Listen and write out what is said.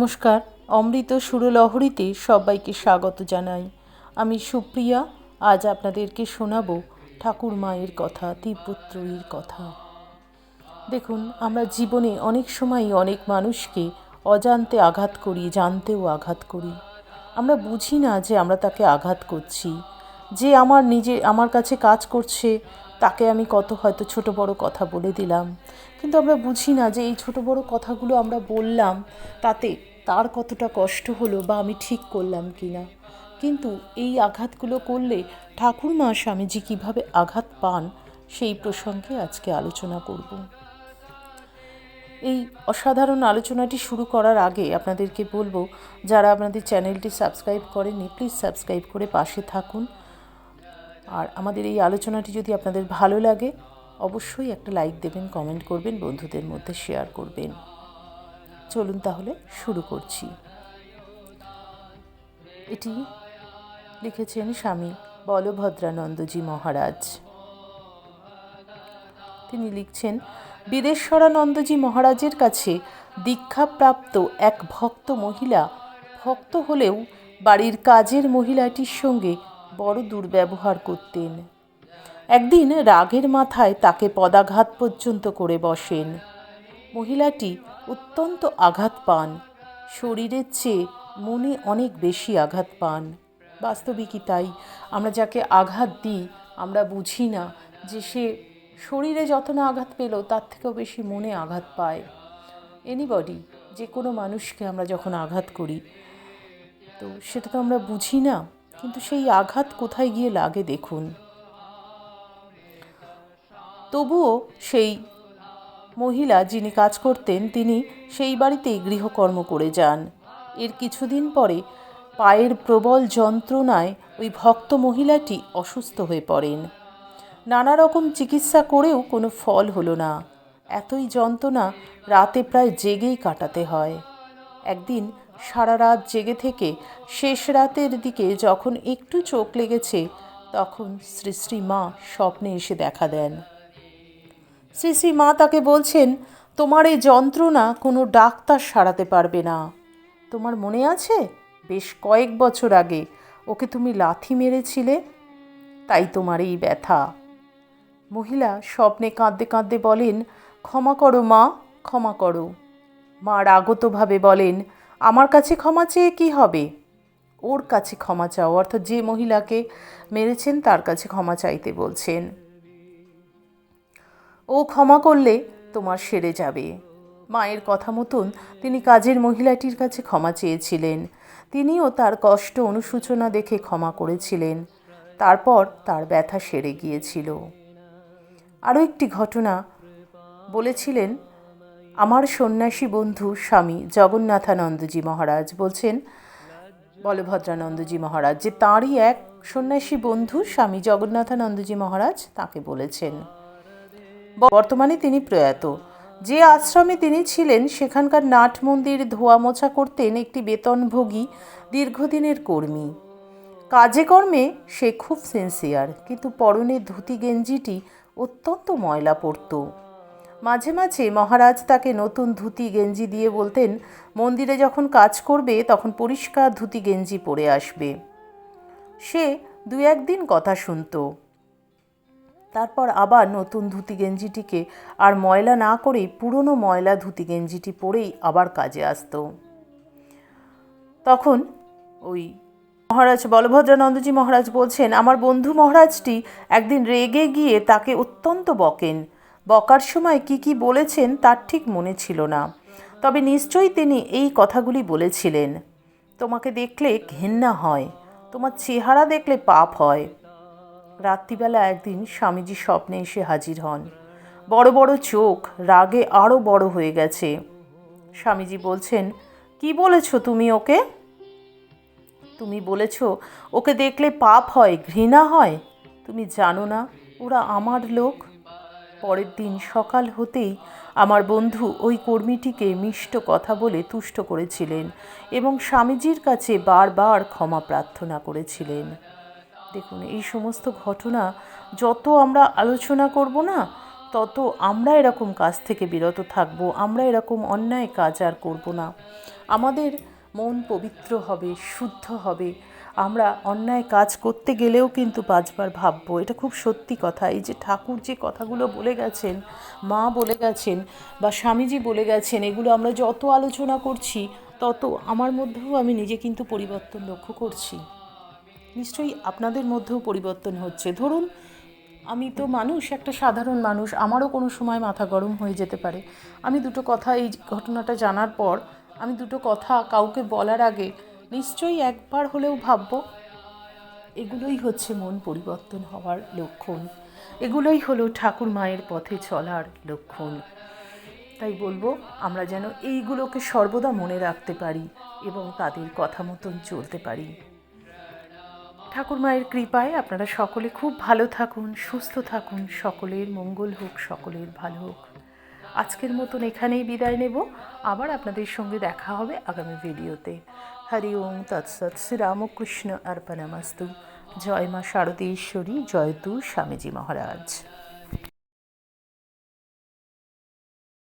নমস্কার। অমৃত সুরলহরীতে সবাইকে স্বাগত জানাই। আমি সুপ্রিয়া, আজ আপনাদেরকে শোনাবো ঠাকুর মায়ের কথা তিব্বত্রয়ীর কথা। দেখুন, আমরা জীবনে অনেক সময়ই অনেক মানুষকে অজান্তে আঘাত করি, জানতেও আঘাত করি। আমরা বুঝি না যে আমরা তাকে আঘাত করছি। যে আমার নিজে, আমার কাছে কাজ করছে, তাকে আমি কত হয়তো ছোট বড় কথা বলে দিলাম। কিন্তু আমরা বুঝি না যে এই ছোট বড় কথাগুলো আমরা বললাম, তাতে তার কতটা কষ্ট হলো বা আমি ঠিক করলাম কি না কিন্তু এই আঘাতগুলো করলে ঠাকুরমা স্বামীজি কীভাবে আঘাত পান, সেই প্রসঙ্গে আজকে আলোচনা করব। এই অসাধারণ আলোচনাটি শুরু করার আগে আপনাদেরকে বলব, যারা আপনাদের চ্যানেলটি সাবস্ক্রাইব করেননি, প্লিজ সাবস্ক্রাইব করে পাশে থাকুন। আর আমাদের এই আলোচনাটি যদি আপনাদের ভালো লাগে, অবশ্যই একটা লাইক দেবেন, কমেন্ট করবেন, বন্ধুদের মধ্যে শেয়ার করবেন। চলুন তাহলে শুরু করছি। এটি লিখেছেন স্বামী বলভদ্রানন্দজি মহারাজ। তিনি লিখছেন, বিদেশ্বরানন্দজি মহারাজের কাছে দীক্ষাপ্রাপ্ত এক ভক্ত মহিলা, ভক্ত হলেও বাড়ির কাজের মহিলাটির সঙ্গে বড় দুর্ব্যবহার করতেন। একদিন রাগের মাথায় তাকে পদাঘাত পর্যন্ত করে বসেন। মহিলাটি অত্যন্ত আঘাত পান। শরীরের চেয়ে মনে অনেক বেশি আঘাত পান। বাস্তবিকই তাই। আমরা যাকে আঘাত দিই, আমরা বুঝি না যে সে শরীরে যত না আঘাত পেল, তার থেকেও বেশি মনে আঘাত পায়। এনিবডি যে কোনো মানুষকে আমরা যখন আঘাত করি, তো সেটা তো আমরা বুঝি না, কিন্তু সেই আঘাত কোথায় গিয়ে লাগে দেখুন। তবুও সেই মহিলা যিনি কাজ করতেন, তিনি সেই বাড়িতেই গৃহকর্ম করে যান। এর কিছুদিন পরে পায়ের প্রবল যন্ত্রণায় ওই ভক্ত মহিলাটি অসুস্থ হয়ে পড়েন। নানা রকম চিকিৎসা করেও কোনো ফল হলো না। এতই যন্ত্রণা রাতে প্রায় জেগেই কাটাতে হয়। একদিন সারা রাত জেগে থেকে শেষ রাতের দিকে যখন একটু চোখ লেগেছে, তখন শ্রী শ্রী মা স্বপ্নে এসে দেখা দেন। শ্রী শ্রী মা তাকে বলছেন, তোমার এই যন্ত্রণা কোনো ডাক্তার সারাতে পারবে না। তোমার মনে আছে? বেশ কয়েক বছর আগে ওকে তুমি লাথি মেরেছিলে, তাই তোমার এই ব্যথা। মহিলা স্বপ্নে কাঁদতে কাঁদতে বলেন, ক্ষমা করো মা, ক্ষমা করো। মা রাগতভাবে বলেন, আমার কাছে ক্ষমা চেয়ে কী হবে? ওর কাছে ক্ষমা চাও। অর্থাৎ যে মহিলাকে মেরেছেন তার কাছে ক্ষমা চাইতে বলছেন। ও ক্ষমা করলে তোমার সেরে যাবে। মায়ের কথা মতন তিনি কাজের মহিলাটির কাছে ক্ষমা চেয়েছিলেন। তিনিও তার কষ্ট অনুশোচনা দেখে ক্ষমা করেছিলেন। তারপর তার ব্যথা সেরে গিয়েছিল। আরও একটি ঘটনা বলেছিলেন আমার সন্ন্যাসী বন্ধু স্বামী জগন্নাথানন্দজি মহারাজ। বলছেন বলভদ্রানন্দজি মহারাজ, যে তাঁরই এক সন্ন্যাসী বন্ধু স্বামী জগন্নাথানন্দজি মহারাজ তাকে বলেছেন। বর্তমানে তিনি প্রয়াত। যে আশ্রমে তিনি ছিলেন, সেখানকার নাট মন্দির ধোয়া মোছা করতেন একটি বেতনভোগী, দীর্ঘদিনের কর্মী। কাজে কর্মে সে খুব সিনসিয়ার কিন্তু পরনে ধুতি গেঞ্জিটি অত্যন্ত ময়লা পড়ত মাঝে মাঝে মহারাজ তাকে নতুন ধুতি গেঞ্জি দিয়ে বলতেন, মন্দিরে যখন কাজ করবে, তখন পরিষ্কার ধুতি গেঞ্জি পরে আসবে। সে দু একদিন কথা শুনতো। তারপর আবার নতুন ধুতি গেঞ্জিটিকে। আর ময়লা না করেই পুরনো ময়লা ধুতি গেঞ্জিটি পরেই আবার কাজে আসত। তখন ওই মহারাজ বলভদ্রানন্দজি মহারাজ বলছেন, আমার বন্ধু মহারাজটি একদিন রেগে গিয়ে তাকে অত্যন্ত বকেন। বকার সময় কি কি বলেছেন তার ঠিক মনে ছিল না। তবে নিশ্চয়ই তিনি এই কথাগুলি বলেছিলেন। তোমাকে দেখলে ঘেন্না হয়, তোমার চেহারা দেখলে পাপ হয়। রাত্রিবেলা একদিন স্বামীজি স্বপ্নে এসে হাজির হন। বড় বড় চোখ, রাগে আরও বড় হয়ে গেছে। স্বামীজি বলছেন, কি বলেছ তুমি ওকে? তুমি বলেছ, ওকে দেখলে পাপ হয়, ঘৃণা হয়? তুমি জানো না, ওরা আমার লোক? পরের দিন সকাল হতেই আমার বন্ধু ওই কর্মীটিকে মিষ্ট কথা বলে তুষ্ট করেছিলেন এবং স্বামীজির কাছে বারবার ক্ষমা প্রার্থনা করেছিলেন। দেখুন, এই সমস্ত ঘটনা যত আমরা আলোচনা করব না, তত আমরা এরকম কাজ থেকে বিরত থাকব, আমরা এরকম অন্যায় কাজ আর করব না। আমাদের মন পবিত্র হবে, শুদ্ধ হবে। আমরা অন্যায় কাজ করতে গেলেও কিন্তু পাঁচবার ভাববো। এটা খুব সত্যি কথা। এই যে ঠাকুর যে কথাগুলো বলে গেছেন, মা বলে গেছেন বা স্বামীজি বলে গেছেন, এগুলো আমরা যত আলোচনা করছি, তত আমার মধ্যেও আমি নিজে কিন্তু পরিবর্তন লক্ষ্য করছি। নিশ্চয়ই আপনাদের মধ্যেও পরিবর্তন হচ্ছে। ধরুন, আমি তো মানুষ, একটা সাধারণ মানুষ, আমারও কোনো সময় মাথা গরম হয়ে যেতে পারে। আমি দুটো কথা এই ঘটনাটা জানার পর, আমি দুটো কথা কাউকে বলার আগে নিশ্চয়ই একবার হলেও ভাববো, এগুলোই হচ্ছে মন পরিবর্তন হওয়ার লক্ষণ। এগুলোই হলো ঠাকুর মায়ের পথে চলার লক্ষণ। তাই বলব, আমরা যেন এইগুলোকে সর্বদা মনে রাখতে পারি এবং তাদের কথা মতন চলতে পারি। ঠাকুর মায়ের কৃপায় আপনারা সকলে খুব ভালো থাকুন, সুস্থ থাকুন। সকলের মঙ্গল হোক, সকলের ভালো হোক। আজকের মতন এখানেই বিদায় নেব। আবার আপনাদের সঙ্গে দেখা হবে আগামী ভিডিওতে। হরি ওম তৎসৎ শ্রীরামকৃষ্ণ আর্পণামাস্তু জয় মা শারদেশ্বরী জয়তু স্বামীজি মহারাজ।